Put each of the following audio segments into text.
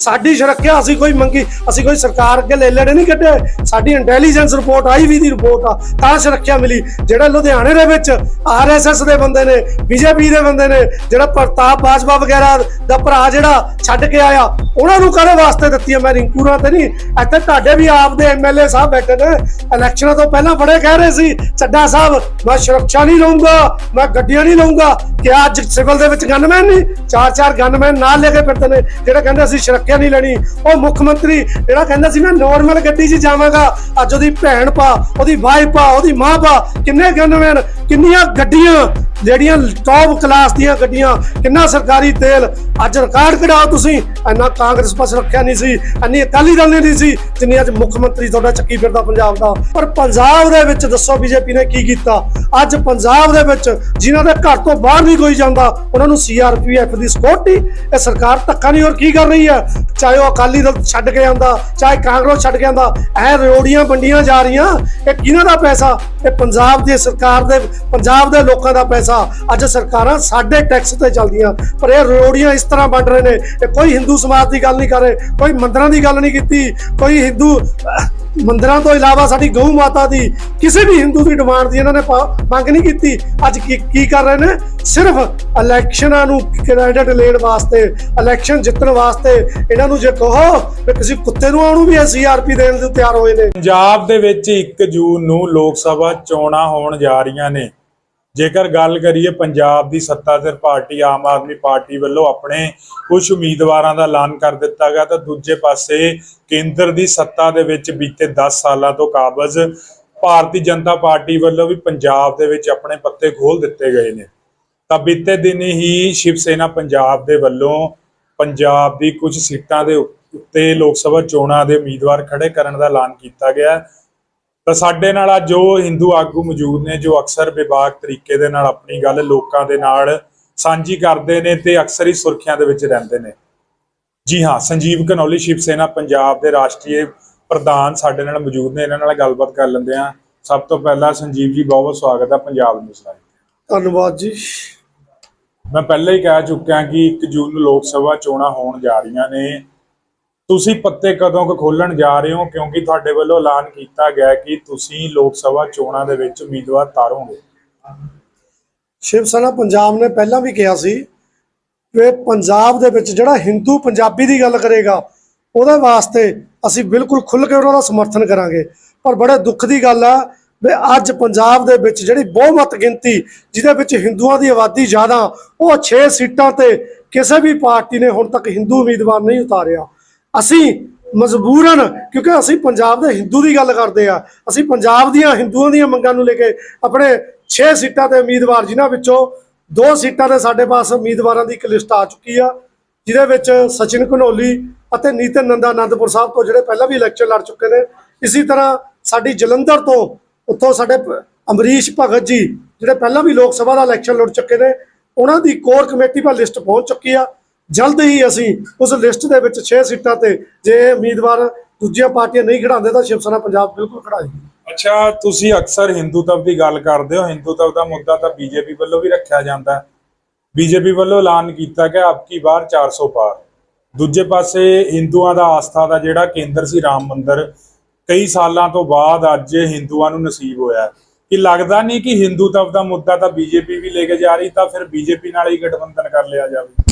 ਸਾਡੀ ਸੁਰੱਖਿਆ ਅਸੀਂ ਕੋਈ ਮੰਗੀ, ਅਸੀਂ ਕੋਈ ਸਰਕਾਰ ਅੱਗੇ ਲੈ ਲੈਣੇ ਨਹੀਂ ਕੱਢੇ ਸਾਡੀ ਇੰਟੈਲੀਜੈਂਸ ਰਿਪੋਰਟ ਆਈ ਵੀ ਦੀ ਰਿਪੋਰਟ ਆ, ਤਾਂ ਸੁਰੱਖਿਆ ਮਿਲੀ। ਜਿਹੜਾ ਲੁਧਿਆਣੇ ਦੇ ਵਿੱਚ ਆਰਐਸਐਸ ਦੇ ਬੰਦੇ ਨੇ ਬੀਜੇਪੀ ਦੇ ਬੰਦੇ ਨੇ, ਜਿਹੜਾ ਪ੍ਰਤਾਪ ਬਾਜਵਾ ਵਗੈਰਾ ਦਾ ਭਰਾ ਜਿਹੜਾ ਛੱਡ ਕੇ ਆਇਆ, ਉਹਨਾਂ ਨੂੰ ਕਾਹਦੇ ਵਾਸਤੇ ਦਿੱਤੀ ਹੈ ਮੈਂ ਰਿੰਕੂਰਾਂ ਤੇ ਨਹੀਂ, ਇੱਥੇ ਤੁਹਾਡੇ ਵੀ ਆਪ ਦੇ ਐਮਐਲਏ ਸਾਹਿਬ ਬੈਠੇ ਨੇ। ਇਲੈਕਸ਼ਨਾਂ ਤੋਂ ਪਹਿਲਾਂ ਬੜੇ ਕਹਿ ਰਹੇ ਸੀ, ਚੱਡਾ ਸਾਹਿਬ, ਮੈਂ ਸੁਰੱਖਿਆ ਨਹੀਂ ਲਊਂਗਾ, ਮੈਂ ਗੱਡੀਆਂ ਨਹੀਂ ਲਊਂਗਾ। ਕਿ ਅੱਜ ਸਿਵਲ ਦੇ ਵਿੱਚ ਗਨਮੈਨ ਨਹੀਂ ਚਾਰ ਚਾਰ ਗਨਮੈਨ ਨਾਲ ਲੈ ਕੇ ਫਿਰਦੇ ਨੇ, ਜਿਹੜਾ ਕਹਿੰਦੇ ਅਸੀਂ ਸੁਰੱਖਿਆ ਨਹੀਂ ਲੈਣੀ। ਉਹ ਮੁੱਖ ਮੰਤਰੀ ਜਿਹੜਾ ਕਹਿੰਦਾ ਸੀ, ਮੈਂ ਨੋਰਮਲ ਗੱਡੀ 'ਚ ਜਾਵਾਂਗਾ। ਅੱਜ ਉਹਦੀ ਭੈਣ ਪਾ ਉਹਦੀ ਵਾਈਫ ਪਾ ਉਹਦੀ ਮਾਂ ਪਾ ਕਿੰਨੇ ਗਨਮੈਨ ਕਿੰਨੀਆਂ ਗੱਡੀਆਂ, ਜਿਹੜੀਆਂ ਟੌਪ ਕਲਾਸ ਦੀਆਂ ਗੱਡੀਆਂ, ਕਿੰਨਾ ਸਰਕਾਰੀ ਤੇਲ, ਅੱਜ ਰਿਕਾਰਡ ਕਢਾਓ ਤੁਸੀਂ। ਇੰਨਾ ਕਾਂਗਰਸ ਪਾਸ ਰੱਖਿਆ ਨਹੀਂ ਸੀ, ਇੰਨੀ ਅਕਾਲੀ ਦਲ ਨੇ ਨਹੀਂ ਸੀ, ਜਿੰਨੀ ਅੱਜ ਮੁੱਖ ਮੰਤਰੀ ਤੁਹਾਡਾ ਚੱਕੀ ਫਿਰਦਾ ਪੰਜਾਬ ਦਾ। ਪਰ ਪੰਜਾਬ ਦੇ ਵਿੱਚ ਦੱਸੋ ਬੀਜੇਪੀ ਨੇ ਕੀ ਕੀਤਾ? ਅੱਜ ਪੰਜਾਬ ਦੇ ਵਿੱਚ ਜਿਨ੍ਹਾਂ ਦੇ ਘਰ ਤੋਂ ਬਾਹਰ ਨਹੀਂ ਕੋਈ ਜਾਂਦਾ, ਉਹਨਾਂ ਨੂੰ ਸੀਆਰਪੀਐਫ ਦੀ ਸਪੋਰਟ ਨਹੀਂ ਇਹ ਸਰਕਾਰ ਧੱਕਾ ਨਹੀਂ, ਹੋਰ ਕੀ ਕਰ ਰਹੀ ਹੈ? ਚਾਹੇ ਉਹ ਅਕਾਲੀ ਦਲ ਛੱਡ ਕੇ ਆਂਦਾ ਚਾਹੇ ਕਾਂਗਰਸ ਛੱਡ ਕੇ ਆਂਦਾ ਇਹ ਰੋੜੀਆਂ ਵੰਡੀਆਂ ਜਾ ਰਹੀਆਂ। ਇਹ ਕਿਹਨਾਂ ਦਾ ਪੈਸਾ? ਇਹ ਪੰਜਾਬ ਦੀ ਸਰਕਾਰ ਦੇ ਪੰਜਾਬ ਦੇ ਲੋਕਾਂ ਦਾ ਪੈਸਾ ਅੱਜ ਸਰਕਾਰਾਂ ਸਾਡੇ ਟੈਕਸ ਤੇ ਚੱਲਦੀਆਂ। ਪਰ ਇਹ ਰੋੜੀਆਂ ਇਸ ਤਰ੍ਹਾਂ ਵੰਡ ਰਹੇ ਨੇ ਇਹ ਕੋਈ ਹਿੰਦੂ ਸਮਾਜ ਦੀ ਗੱਲ ਨਹੀਂ ਕਰ ਰਹੇ ਕੋਈ ਮੰਦਰਾਂ ਦੀ ਗੱਲ ਨਹੀਂ ਕੀਤੀ ਕੋਈ ਹਿੰਦੂ ਅਹ, ਮੰਦਰਾਂ ਤੋਂ ਇਲਾਵਾ ਸਾਡੀ ਗਊ ਮਾਤਾ ਦੀ ਕਿਸੇ ਵੀ ਹਿੰਦੂ ਦੀ ਡਿਮਾਂਡ ਦੀ ਇਹਨਾਂ ਨੇ ਮੰਗ ਨਹੀਂ ਕੀਤੀ। ਅੱਜ ਕੀ ਕਰ ਰਹੇ ਨੇ? ਸਿਰਫ ਇਲੈਕਸ਼ਨਾਂ ਨੂੰ ਕੈਂਡੀਡੇਟ ਲੈਣ ਵਾਸਤੇ, ਇਲੈਕਸ਼ਨ ਜਿੱਤਣ ਵਾਸਤੇ ਇਹਨਾਂ ਨੂੰ ਜੇ ਕਹੋ ਕਿ ਕਿਸੇ ਕੁੱਤੇ ਨੂੰ ਆਉਣੂ ਵੀ ਸੀਆਰਪੀ ਦੇਣ ਨੂੰ ਤਿਆਰ ਹੋਏ ਨੇ। ਪੰਜਾਬ ਦੇ ਵਿੱਚ 1 ਜੂਨ ਨੂੰ ਲੋਕ ਸਭਾ ਚੋਣਾਂ ਹੋਣ ਜਾ ਰਹੀਆਂ ਨੇ। ਜੇਕਰ ਗੱਲ ਕਰੀਏ ਪੰਜਾਬ ਦੀ ਸੱਤਾਧਰ ਪਾਰਟੀ, ਆਮ ਆਦਮੀ ਪਾਰਟੀ ਵੱਲੋਂ ਆਪਣੇ ਕੁਝ ਉਮੀਦਵਾਰਾਂ ਦਾ ਐਲਾਨ ਕਰ ਦਿੱਤਾ ਗਿਆ, ਤਾਂ ਦੂਜੇ ਪਾਸੇ ਕੇਂਦਰ ਦੀ ਸੱਤਾ ਦੇ ਵਿੱਚ ਬੀਤੇ 10 ਸਾਲਾਂ ਤੋਂ ਕਾਬਜ਼ ਭਾਰਤੀ ਜਨਤਾ ਪਾਰਟੀ ਵੱਲੋਂ ਵੀ ਪੰਜਾਬ ਦੇ ਵਿੱਚ ਆਪਣੇ ਪੱਤੇ ਖੋਲ ਦਿੱਤੇ ਗਏ ਨੇ। ਤਾਂ ਬੀਤੇ ਦਿਨ ਹੀ ਸ਼ਿਵ ਸੈਨਾ ਪੰਜਾਬ ਦੇ ਵੱਲੋਂ ਪੰਜਾਬ ਦੀ ਕੁਝ ਸੀਟਾਂ ਦੇ ਉੱਤੇ ਲੋਕ ਸਭਾ ਚੋਣਾਂ ਦੇ ਉਮੀਦਵਾਰ ਖੜੇ ਕਰਨ ਦਾ ਐਲਾਨ ਕੀਤਾ ਗਿਆ। ਤਾਂ ਸਾਡੇ ਨਾਲ ਅੱਜ ਜੋ ਹਿੰਦੂ ਆਗੂ ਮੌਜੂਦ ਨੇ ਜੋ ਅਕਸਰ ਵਿਭਾਗ ਤਰੀਕੇ ਦੇ ਨਾਲ ਆਪਣੀ ਗੱਲ ਲੋਕਾਂ ਦੇ ਨਾਲ ਸਾਂਝੀ ਕਰਦੇ ਨੇ ਤੇ ਅਕਸਰ ਹੀ ਸੁਰਖੀਆਂ ਦੇ ਵਿੱਚ ਰਹਿੰਦੇ ਨੇ। ਜੀ ਹਾਂ ਸੰਜੀਵ ਕਨੌਲੀ ਸ਼ਿਵ ਸੈਨਾ ਪੰਜਾਬ ਦੇ ਰਾਸ਼ਟਰੀ ਪ੍ਰਧਾਨ ਸਾਡੇ ਨਾਲ ਮੌਜੂਦ ਨੇ। ਇਹਨਾਂ ਨਾਲ ਗੱਲਬਾਤ ਕਰ ਲੈਂਦੇ ਆ ਸਭ ਤੋਂ ਪਹਿਲਾਂ ਸੰਜੀਵ ਜੀ ਬਹੁਤ ਬਹੁਤ ਸਵਾਗਤ ਹੈ ਪੰਜਾਬ ਨਿਊਜ਼ ਲਾਈਵ ਧੰਨਵਾਦ ਜੀ। ਮੈਂ ਪਹਿਲਾਂ ਹੀ ਕਹਿ ਚੁੱਕਿਆ ਕਿ 1 ਜੂਨ ਨੂੰ ਲੋਕ ਸਭਾ ਚੋਣਾਂ ਹੋਣ ਜਾ ਰਹੀਆਂ ਨੇ। ਤੁਸੀਂ ਪੱਤੇ ਕਦੋਂ ਕੁ ਖੋਲਣ ਜਾ ਰਹੇ ਹੋ? ਕਿਉਂਕਿ ਤੁਹਾਡੇ ਵੱਲੋਂ ਐਲਾਨ ਕੀਤਾ ਗਿਆ ਕਿ ਤੁਸੀਂ ਲੋਕ ਸਭਾ ਚੋਣਾਂ ਦੇ ਵਿੱਚ ਉਮੀਦਵਾਰ ਤਾਰੋਗੇ। ਸ਼ਿਵ ਸੈਨਾ ਪੰਜਾਬ ਨੇ ਪਹਿਲਾਂ ਵੀ ਕਿਹਾ ਸੀ ਕਿ ਪੰਜਾਬ ਦੇ ਵਿੱਚ ਜਿਹੜਾ ਹਿੰਦੂ ਪੰਜਾਬੀ ਦੀ ਗੱਲ ਕਰੇਗਾ, ਉਹਦੇ ਵਾਸਤੇ ਅਸੀਂ ਬਿਲਕੁਲ ਖੁੱਲ੍ਹ ਕੇ ਉਹਨਾਂ ਦਾ ਸਮਰਥਨ ਕਰਾਂਗੇ। ਪਰ ਬੜੇ ਦੁੱਖ ਦੀ ਗੱਲ ਆ ਵੀ ਅੱਜ ਪੰਜਾਬ ਦੇ ਵਿੱਚ ਜਿਹੜੀ ਬਹੁਮਤ ਗਿਣਤੀ ਜਿਹਦੇ ਵਿੱਚ ਹਿੰਦੂਆਂ ਦੀ ਆਬਾਦੀ ਜ਼ਿਆਦਾ, ਉਹ 6 ਸੀਟਾਂ ਤੇ ਕਿਸੇ ਵੀ ਪਾਰਟੀ ਨੇ ਹੁਣ ਤੱਕ ਹਿੰਦੂ ਉਮੀਦਵਾਰ ਨਹੀਂ ਉਤਾਰਿਆ। ਅਸੀਂ ਮਜਬੂਰਨ, ਕਿਉਂਕਿ ਅਸੀਂ ਪੰਜਾਬ ਦੇ ਹਿੰਦੂ ਦੀ ਗੱਲ ਕਰਦੇ ਆ ਅਸੀਂ ਪੰਜਾਬ ਦੀਆਂ ਹਿੰਦੂਆਂ ਦੀਆਂ ਮੰਗਾਂ ਨੂੰ ਲੈ ਕੇ ਆਪਣੇ 6 ਸੀਟਾਂ ਤੇ ਉਮੀਦਵਾਰ ਜਿਨ੍ਹਾਂ ਵਿੱਚੋਂ ਦੋ ਸੀਟਾਂ ਤੇ ਸਾਡੇ ਪਾਸ ਉਮੀਦਵਾਰਾਂ ਦੀ ਇੱਕ ਲਿਸਟ ਆ ਚੁੱਕੀ ਆ, ਜਿਹਦੇ ਵਿੱਚ ਸਚਿਨ ਘਨੋਲੀ ਅਤੇ ਨੀਤਨ ਨੰਦਾ ਆਨੰਦਪੁਰ ਸਾਹਿਬ ਤੋਂ ਜਿਹੜੇ ਪਹਿਲਾਂ ਵੀ ਇਲੈਕਸ਼ਨ ਲੜ ਚੁੱਕੇ ਨੇ, ਇਸੇ ਤਰ੍ਹਾਂ ਸਾਡੀ ਜਲੰਧਰ ਤੋਂ ਉੱਥੋਂ ਸਾਡੇ ਅਮਰੀਸ਼ ਭਗਤ ਜੀ, ਜਿਹੜੇ ਪਹਿਲਾਂ ਵੀ ਲੋਕ ਸਭਾ ਦਾ ਇਲੈਕਸ਼ਨ ਲੜ ਚੁੱਕੇ ਨੇ, ਉਹਨਾਂ ਦੀ ਕੋਰ ਕਮੇਟੀ 'ਪਰ ਲਿਸਟ ਪਹੁੰਚ ਚੁੱਕੀ ਆ। ਜਲਦ ਹੀ ਅਸੀਂ ਉਸ ਲਿਸਟ ਦੇ ਵਿੱਚ 6 ਸੀਟਾਂ ਤੇ ਜੇ ਉਮੀਦਵਾਰ ਦੂਜੀਆਂ ਪਾਰਟੀਆਂ ਨਹੀਂ ਖੜਾਉਂਦੇ ਤਾਂ ਸ਼ਿਵ ਸੈਨਾ ਪੰਜਾਬ ਬਿਲਕੁਲ ਖੜਾਏਗੀ ਅੱਛਾ, ਤੁਸੀਂ ਅਕਸਰ ਹਿੰਦੂਤਵ ਦੀ ਗੱਲ ਕਰਦੇ ਹੋ। ਹਿੰਦੂਤਵ ਦਾ ਮੁੱਦਾ ਤਾਂ ਬੀਜੇਪੀ ਵੱਲੋਂ ਵੀ ਰੱਖਿਆ ਜਾਂਦਾ ਬੀਜੇਪੀ ਵੱਲੋਂ ਐਲਾਨ ਕੀਤਾ ਕਿ ਆਪਕੀ ਵਾਰ 400 ਪਾਰ। ਦੂਜੇ ਪਾਸੇ ਹਿੰਦੂਆਂ ਦਾ ਆਸਥਾ ਦਾ ਜਿਹੜਾ ਕੇਂਦਰ ਸੀ ਰਾਮ ਮੰਦਿਰ, ਕਈ ਸਾਲਾਂ ਤੋਂ ਬਾਅਦ ਅੱਜ ਹਿੰਦੂਆਂ ਨੂੰ ਨਸੀਬ ਹੋਇਆ ਕਿ ਲੱਗਦਾ ਨਹੀਂ ਕਿ ਹਿੰਦੂਤਵ ਦਾ ਮੁੱਦਾ ਤਾਂ ਬੀਜੇਪੀ ਵੀ ਲੈ ਕੇ ਜਾ ਰਹੀ, ਤਾਂ ਫਿਰ ਬੀਜੇਪੀ ਨਾਲ ਹੀ ਗਠਬੰਧਨ ਕਰ ਲਿਆ ਜਾਵੇ।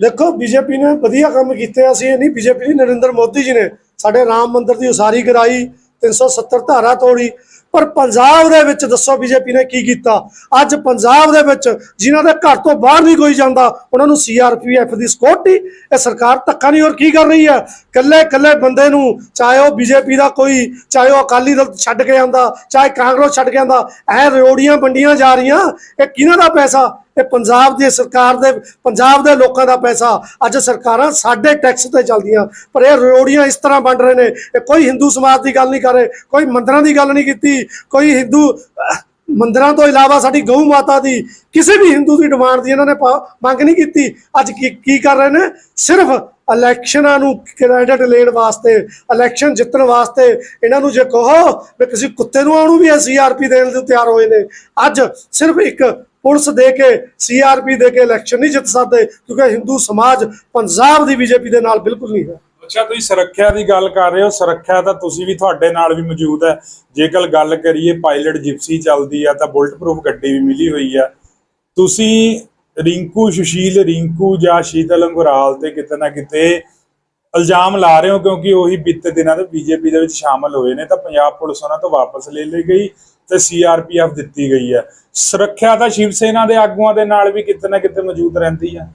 ਦੇਖੋ ਬੀਜੇਪੀ ਨੇ ਵਧੀਆ ਕੰਮ ਕੀਤੇ ਅਸੀਂ ਇਹ ਨਹੀਂ ਬੀਜੇਪੀ ਨਹੀਂ, ਨਰਿੰਦਰ ਮੋਦੀ ਜੀ ਨੇ ਸਾਡੇ ਰਾਮ ਮੰਦਿਰ ਦੀ ਉਸਾਰੀ ਕਰਾਈ 370 ਧਾਰਾ ਤੋੜੀ। ਪਰ ਪੰਜਾਬ ਦੇ ਵਿੱਚ ਦੱਸੋ ਬੀਜੇਪੀ ਨੇ ਕੀ ਕੀਤਾ? ਅੱਜ ਪੰਜਾਬ ਦੇ ਵਿੱਚ ਜਿਨ੍ਹਾਂ ਦੇ ਘਰ ਤੋਂ ਬਾਹਰ ਨਹੀਂ ਕੋਈ ਜਾਂਦਾ, ਉਹਨਾਂ ਨੂੰ ਸੀਆਰਪੀਐਫ ਦੀ ਸਕਿਉਰਟੀ ਇਹ ਸਰਕਾਰ ਧੱਕਾ ਨਹੀਂ, ਹੋਰ ਕੀ ਕਰ ਰਹੀ ਹੈ? ਕੱਲੇ ਕੱਲੇ ਬੰਦੇ ਨੂੰ ਚਾਹੇ ਉਹ ਬੀਜੇਪੀ ਦਾ ਕੋਈ, ਚਾਹੇ ਉਹ ਅਕਾਲੀ ਦਲ ਛੱਡ ਕੇ ਆਂਦਾ ਚਾਹੇ ਕਾਂਗਰਸ ਛੱਡ ਕੇ ਆਂਦਾ ਇਹ ਰੋੜੀਆਂ ਵੰਡੀਆਂ ਜਾ ਰਹੀਆਂ, ਇਹ ਕਿਹਨਾਂ ਦਾ ਪੈਸਾ? ਇਹ ਪੰਜਾਬ ਦੀ ਸਰਕਾਰ ਦੇ, ਪੰਜਾਬ ਦੇ ਲੋਕਾਂ ਦਾ ਪੈਸਾ। ਅੱਜ ਸਰਕਾਰਾਂ ਸਾਡੇ ਟੈਕਸ ਤੇ ਚੱਲਦੀਆਂ, ਪਰ ਇਹ ਰੋੜੀਆਂ ਇਸ ਤਰ੍ਹਾਂ ਵੰਡ ਰਹੇ ਨੇ, ਇਹ ਕੋਈ ਹਿੰਦੂ ਸਮਾਜ ਦੀ ਗੱਲ ਨਹੀਂ ਕਰ ਰਹੇ, ਕੋਈ ਮੰਦਰਾਂ ਦੀ ਗੱਲ ਨਹੀਂ ਕੀਤੀ ਕੋਈ ਹਿੰਦੂ ਅਹ, ਤੋਂ ਇਲਾਵਾ ਸਾਡੀ ਗਊ ਮਾਤਾ ਦੀ ਕਿਸੇ ਵੀ ਹਿੰਦੂ ਦੀ ਡਿਮਾਂਡ ਦੀ ਇਹਨਾਂ ਨੇ ਮੰਗ ਨਹੀਂ ਕੀਤੀ। ਅੱਜ ਕੀ ਕਰ ਰਹੇ ਨੇ? ਸਿਰਫ ਇਲੈਕਸ਼ਨਾਂ ਨੂੰ ਕ੍ਰੈਡਿਟ ਲੈਣ ਵਾਸਤੇ ਇਲੈਕਸ਼ਨ ਜਿੱਤਣ ਵਾਸਤੇ ਇਹਨਾਂ ਨੂੰ ਜੇ ਕਹੋ ਵੀ ਕਿਸੇ ਕੁੱਤੇ ਨੂੰ ਆਉਣੂ ਵੀ ਸੀਆਰਪੀ ਦੇਣ ਲਈ ਤਿਆਰ ਹੋਏ ਨੇ। ਅੱਜ ਸਿਰਫ ਇੱਕ ਪੁਲਿਸ ਦੇ ਕੇ ਸੀਆਰਪੀ ਦੇ ਕੇ ਇਲੈਕਸ਼ਨ ਨਹੀਂ ਜਿੱਤ ਸਕਦੇ ਕਿਉਂਕਿ ਹਿੰਦੂ ਸਮਾਜ ਪੰਜਾਬ ਦੀ ਬੀਜੇਪੀ ਦੇ ਨਾਲ ਬਿਲਕੁਲ ਨਹੀਂ ਹੈ। ਅੱਛਾ, ਤੁਸੀਂ ਸੁਰੱਖਿਆ ਦੀ ਗੱਲ ਕਰ ਰਹੇ ਹੋ। ਸੁਰੱਖਿਆ ਤਾਂ ਤੁਸੀਂ ਵੀ ਤੁਹਾਡੇ ਨਾਲ ਵੀ ਮੌਜੂਦ ਹੈ। ਜੇਕਰ ਗੱਲ ਕਰੀਏ, ਪਾਇਲਟ ਜਿਪਸੀ ਚੱਲਦੀ ਆ, ਤਾਂ ਬੁਲਟ ਪ੍ਰੂਫ ਗੱਡੀ ਵੀ ਮਿਲੀ ਹੋਈ ਆ। ਤੁਸੀਂ ਰਿੰਕੂ ਸੁਸ਼ੀਲ, ਰਿੰਕੂ ਜਾਂ ਸ਼ੀਤਲ ਅੰਗੁਰਾਲ ਤੇ ਕਿਤੇ ਨਾ ਕਿਤੇ ਇਲਜ਼ਾਮ ਲਾ ਰਹੇ ਹੋ, ਕਿਉਂਕਿ ਉਹੀ ਬੀਤੇ ਦਿਨਾਂ ਤੋਂ ਬੀਜੇਪੀ ਦੇ ਵਿੱਚ ਸ਼ਾਮਲ ਹੋਏ ਨੇ, ਤਾਂ ਪੰਜਾਬ ਪੁਲਿਸ ਉਹਨਾਂ ਤੋਂ ਵਾਪਸ ਲੈ ਲਈ ਗਈ ਤੇ ਸੀਆਰਪੀਐਫ ਦਿੱਤੀ ਗਈ ਹੈ ਸੁਰੱਖਿਆ ਤਾਂ ਸ਼ਿਵ ਸੈਨਾ ਦੇ ਆਗੂਆਂ ਦੇ ਨਾਲ ਵੀ ਕਿਤੇ ਨਾ ਕਿਤੇ ਮੌਜੂਦ ਰਹਿੰਦੀ ਆ।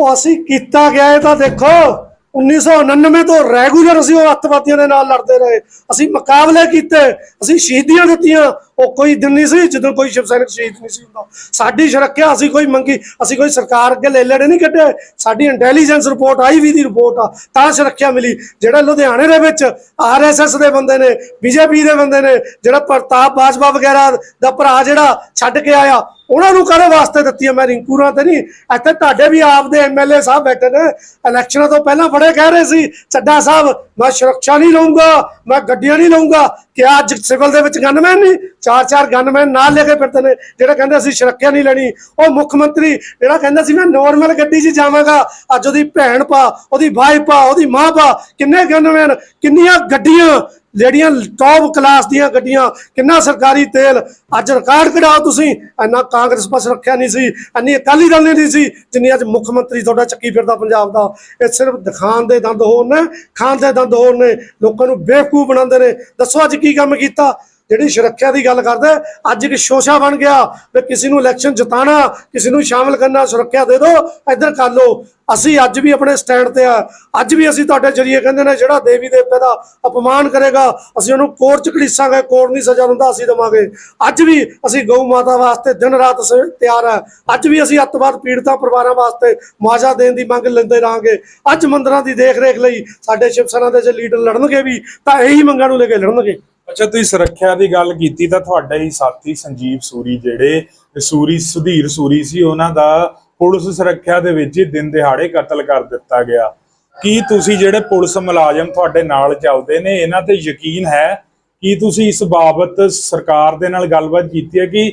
ਉਹ ਅਸੀਂ ਕੀਤਾ ਗਿਆ ਇਹ ਤਾਂ ਦੇਖੋ। 1999 ਤੋਂ ਰੈਗੂਲਰ ਅਸੀਂ ਉਹ ਅੱਤਵਾਦੀਆਂ ਦੇ ਨਾਲ ਲੜਦੇ ਰਹੇ। ਅਸੀਂ ਮੁਕਾਬਲੇ ਕੀਤੇ, ਅਸੀਂ ਸ਼ਹੀਦੀਆਂ ਦਿੱਤੀਆਂ। ਉਹ ਕੋਈ ਦਿਨ ਨਹੀਂ ਸੀ, ਜਦੋਂ ਕੋਈ ਸ਼ਿਵ ਸੈਨਿਕ ਸ਼ਹੀਦ ਨਹੀਂ ਸੀ ਹੁੰਦਾ। ਸਾਡੀ ਸੁਰੱਖਿਆ ਅਸੀਂ ਕੋਈ ਮੰਗੀ, ਅਸੀਂ ਕੋਈ ਸਰਕਾਰ ਅੱਗੇ ਲੈ ਲੈਣੇ ਨਹੀਂ ਕੱਢੇ ਸਾਡੀ ਇੰਟੈਲੀਜੈਂਸ ਰਿਪੋਰਟ ਆਈ ਵੀ ਦੀ ਰਿਪੋਰਟ ਆ, ਤਾਂ ਸੁਰੱਖਿਆ ਮਿਲੀ। ਜਿਹੜੇ ਲੁਧਿਆਣੇ ਦੇ ਵਿੱਚ ਆਰਐਸਐਸ ਦੇ ਬੰਦੇ ਨੇ ਬੀਜੇਪੀ ਦੇ ਬੰਦੇ ਨੇ, ਜਿਹੜਾ ਪ੍ਰਤਾਪ ਬਾਜਵਾ ਵਗੈਰਾ ਦਾ ਭਰਾ ਜਿਹੜਾ ਛੱਡ ਕੇ ਆਇਆ ਉਹਨਾਂ ਨੂੰ ਕਾਹਦੇ ਵਾਸਤੇ ਦਿੱਤੀਆਂ? ਮੈਂ ਰਿੰਕੂਰਾਂ ਤੇ ਨਹੀਂ। ਇੱਥੇ ਤੁਹਾਡੇ ਵੀ ਆਪ ਐਮਐਲਏ ਸਾਹਿਬ ਬੈਠੇ ਨੇ। ਇਲੈਕਸ਼ਨਾਂ ਤੋਂ ਪਹਿਲਾਂ ਬੜੇ ਕਹਿ ਰਹੇ ਸੀ, ਚੱਡਾ ਸਾਹਿਬ, ਮੈਂ ਸੁਰੱਖਿਆ ਨਹੀਂ ਲਊਂਗਾ, ਮੈਂ ਗੱਡੀਆਂ ਨਹੀਂ ਲਊਂਗਾ। ਕਿ ਅੱਜ ਸਿਵਲ ਦੇ ਵਿੱਚ ਗਨਮੈਨ ਨਹੀਂ ਚਾਰ ਚਾਰ ਗਨਮੈਨ ਨਾਲ ਲੈ ਕੇ ਫਿਰਦੇ ਨੇ, ਜਿਹੜੇ ਕਹਿੰਦੇ ਸੀ ਸੁਰੱਖਿਆ ਨਹੀਂ ਲੈਣੀ। ਉਹ ਮੁੱਖ ਮੰਤਰੀ, ਜਿਹੜਾ ਕਹਿੰਦਾ ਸੀ, ਮੈਂ ਨੋਰਮਲ ਗੱਡੀ 'ਚ ਜਾਵਾਂਗਾ। ਅੱਜ ਉਹਦੀ ਭੈਣ ਪਾ ਉਹਦੀ ਭਾਈ ਪਾ ਉਹਦੀ ਮਾਂ ਪਾ ਕਿੰਨੇ ਗਨਮੈਨ, ਕਿੰਨੀਆਂ ਗੱਡੀਆਂ ਜਿਹੜੀਆਂ ਟੌਪ ਕਲਾਸ ਦੀਆਂ ਗੱਡੀਆਂ, ਕਿੰਨਾ ਸਰਕਾਰੀ ਤੇਲ, ਅੱਜ ਰਿਕਾਰਡ ਕਢਾਓ ਤੁਸੀਂ। ਇੰਨਾ ਕਾਂਗਰਸ ਪਾਸ ਰੱਖਿਆ ਨਹੀਂ ਸੀ, ਇੰਨੀ ਅਕਾਲੀ ਦਲ ਨੇ ਨਹੀਂ ਸੀ, ਜਿੰਨੀ ਅੱਜ ਮੁੱਖ ਮੰਤਰੀ ਤੁਹਾਡਾ ਚੱਕੀ ਫਿਰਦਾ ਪੰਜਾਬ ਦਾ। ਇਹ ਸਿਰਫ ਦਿਖਾਣ ਦੇ ਦੰਦ ਹੋਰ ਨੇ, ਖਾਣ ਦੇ ਦੰਦ ਹੋਰ ਨੇ, ਲੋਕਾਂ ਨੂੰ ਬੇਵਕੂਫ ਬਣਾਉਂਦੇ ਨੇ। ਦੱਸੋ ਅੱਜ ਕੀ ਕੰਮ ਕੀਤਾ? ਜਿਹੜੀ ਸੁਰੱਖਿਆ ਦੀ ਗੱਲ ਕਰਦੇ ਅੱਜ ਇੱਕ ਸ਼ੋਸ਼ਾ ਬਣ ਗਿਆ ਵੀ ਕਿਸੇ ਨੂੰ ਇਲੈਕਸ਼ਨ ਜਿਤਾਣਾ ਕਿਸੇ ਨੂੰ ਸ਼ਾਮਲ ਕਰਨਾ, ਸੁਰੱਖਿਆ ਦੇ ਦਿਓ, ਇੱਧਰ ਕਰ ਲਓ। ਅਸੀਂ ਅੱਜ ਵੀ ਆਪਣੇ ਸਟੈਂਡ ਤੇ ਆ। ਅੱਜ ਵੀ ਅਸੀਂ ਤੁਹਾਡੇ ਜਰੀਏ ਕਹਿੰਦੇ ਨੇ, ਜਿਹੜਾ ਦੇਵੀ ਦੇਵਤੇ ਦਾ ਅਪਮਾਨ ਕਰੇਗਾ, ਅਸੀਂ ਉਹਨੂੰ ਕੋਰਟ ਚ ਘੜੀਸਾਂਗੇ, ਕੋਰਟ ਨਹੀਂ ਸਜ਼ਾ ਦਿੰਦਾ, ਅਸੀਂ ਦੇਵਾਂਗੇ। ਅੱਜ ਵੀ ਅਸੀਂ ਗਊ ਮਾਤਾ ਵਾਸਤੇ ਦਿਨ ਰਾਤ ਸ- ਤਿਆਰ ਹੈ ਅੱਜ ਵੀ ਅਸੀਂ ਅੱਤਵਾਦ ਪੀੜਤਾਂ ਪਰਿਵਾਰਾਂ ਵਾਸਤੇ ਮੁਆਵਜ਼ਾ ਦੇਣ ਦੀ ਮੰਗ ਲੈਂਦੇ ਰਹਾਂਗੇ। ਅੱਜ ਮੰਦਰਾਂ ਦੀ ਦੇਖ ਰੇਖ ਲਈ ਸਾਡੇ ਸ਼ਿਵ ਸੈਨਾ ਦੇ ਜੇ ਲੀਡਰ ਲੜਨਗੇ ਵੀ, ਤਾਂ ਇਹੀ ਮੰਗਾਂ ਨੂੰ ਲੈ ਕੇ ਲੜਨਗੇ। ਅੱਛਾ, ਤੁਸੀਂ ਸੁਰੱਖਿਆ ਦੀ ਗੱਲ ਕੀਤੀ ਤਾਂ ਤੁਹਾਡਾ ਹੀ ਸਾਥੀ ਸੰਜੀਵ ਸੂਰੀ ਜਿਹੜੇ ਸੂਰੀ, ਸੁਧੀਰ ਸੂਰੀ ਸੀ, ਉਹਨਾਂ ਦਾ ਪੁਲਿਸ ਸੁਰੱਖਿਆ ਦੇ ਵਿੱਚ ਹੀ ਦਿਨ ਦਿਹਾੜੇ ਕਤਲ ਕਰ ਦਿੱਤਾ ਗਿਆ। ਕੀ ਤੁਸੀਂ ਜਿਹੜੇ ਪੁਲਿਸ ਮੁਲਾਜ਼ਮ ਤੁਹਾਡੇ ਨਾਲ ਚੱਲਦੇ ਨੇ, ਇਹਨਾਂ ਤੇ ਯਕੀਨ ਹੈ? ਕੀ ਤੁਸੀਂ ਇਸ ਬਾਬਤ ਸਰਕਾਰ ਦੇ ਨਾਲ ਗੱਲਬਾਤ ਕੀਤੀ ਹੈ ਕਿ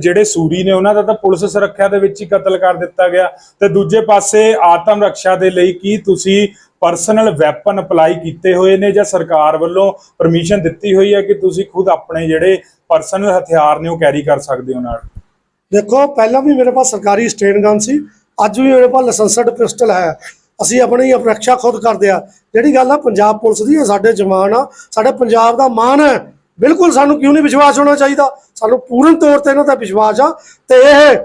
ਜਿਹੜੇ ਸੂਰੀ ਨੇ, ਉਹਨਾਂ ਦਾ ਤਾਂ ਪੁਲਿਸ ਸੁਰੱਖਿਆ ਦੇ ਵਿੱਚ ਹੀ ਕਤਲ ਕਰ ਦਿੱਤਾ ਗਿਆ? ਤੇ ਦੂਜੇ ਪਾਸੇ ਆਤਮ ਰੱਖਿਆ ਦੇ ਲਈ ਕੀ ਤੁਸੀਂ ਪਰਸਨਲ ਵੈਪਨ ਅਪਲਾਈ ਕੀਤੇ ਹੋਏ ਨੇ ਜਾਂ ਸਰਕਾਰ ਵੱਲੋਂ ਪਰਮਿਸ਼ਨ ਦਿੱਤੀ ਹੋਈ ਹੈ ਕਿ ਤੁਸੀਂ ਖੁਦ ਆਪਣੇ ਜਿਹੜੇ ਪਰਸਨਲ ਹਥਿਆਰ ਨੇ ਉਹ ਕੈਰੀ ਕਰ ਸਕਦੇ ਹੋ ਨਾਲ? ਦੇਖੋ, ਪਹਿਲਾਂ ਵੀ ਮੇਰੇ ਪਾਸ ਸਰਕਾਰੀ ਸਟੇਨ ਗਨ ਸੀ। ਅੱਜ ਵੀ ਮੇਰੇ ਪਾਸ ਲਾਇਸੈਂਸਡ ਪਿਸਟਲ ਹੈ। ਅਸੀਂ ਆਪਣੀ ਰੱਖਿਆ ਖੁਦ ਕਰਦੇ ਆ ਜਿਹੜੀ ਗੱਲ ਆ, ਪੰਜਾਬ ਪੁਲਿਸ ਦੀ ਸਾਡੇ ਜਵਾਨ ਆ। ਸਾਡੇ ਪੰਜਾਬ ਦਾ ਮਾਣ ਹੈ। ਬਿਲਕੁਲ ਸਾਨੂੰ ਕਿਉਂ ਨਹੀਂ ਵਿਸ਼ਵਾਸ ਹੋਣਾ ਚਾਹੀਦਾ? ਸਾਨੂੰ ਪੂਰਨ ਤੌਰ ਤੇ ਇਹਨਾਂ ਦਾ ਵਿਸ਼ਵਾਸ ਆ। ਤੇ ਇਹ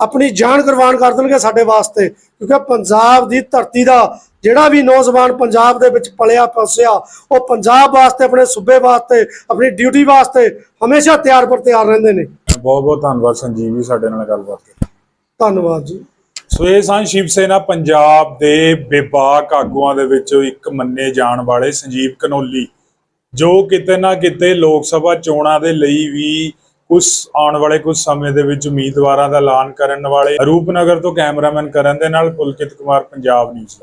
ਆਪਣੀ ਜਾਨ ਕੁਰਬਾਨ ਕਰ ਦੇਣਗੇ ਸਾਡੇ ਵਾਸਤੇ ਕਿਉਂਕਿ ਪੰਜਾਬ ਦੀ ਧਰਤੀ ਦਾ ਜਿਹੜਾ ਵੀ ਨੌਜਵਾਨ ਪੰਜਾਬ ਦੇ ਵਿੱਚ ਪਲਿਆ ਪਸਿਆ ਉਹ ਪੰਜਾਬ ਵਾਸਤੇ ਆਪਣੇ ਸੂਬੇ ਵਾਸਤੇ ਆਪਣੀ ਡਿਊਟੀ ਵਾਸਤੇ ਹਮੇਸ਼ਾ ਤਿਆਰ ਪਰ ਤਿਆਰ ਰਹਿੰਦੇ ਨੇ। ਬਹੁਤ ਬਹੁਤ ਧੰਨਵਾਦ ਸੰਜੀਵ ਜੀ ਸਾਡੇ ਨਾਲ ਗੱਲਬਾਤ ਕੀਤੀ ਧੰਨਵਾਦ ਜੀ। ਸੋ ਇਹ ਸਨ ਸ਼ਿਵ ਸੈਨਾ ਪੰਜਾਬ ਦੇ ਬੇਬਾਕ ਆਗੂਆਂ ਦੇ ਵਿੱਚੋਂ ਇੱਕ ਮੰਨੇ ਜਾਣ ਵਾਲੇ ਸੰਜੀਵ ਕਨੋਲੀ ਜੋ ਕਿਤੇ ਨਾ ਕਿਤੇ ਲੋਕ ਸਭਾ ਚੋਣਾਂ ਦੇ ਲਈ ਵੀ ਕੁਝ ਆਉਣ ਵਾਲੇ ਕੁਝ ਸਮੇਂ ਦੇ ਵਿੱਚ ਉਮੀਦਵਾਰਾਂ ਦਾ ਐਲਾਨ ਕਰਨ ਵਾਲੇ ਰੂਪਨਗਰ ਤੋਂ ਕੈਮਰਾਮੈਨ ਕਰਨ ਦੇ ਨਾਲ ਪੁਲਕਿਤ ਕੁਮਾਰ, ਪੰਜਾਬ ਨਿਊਜ਼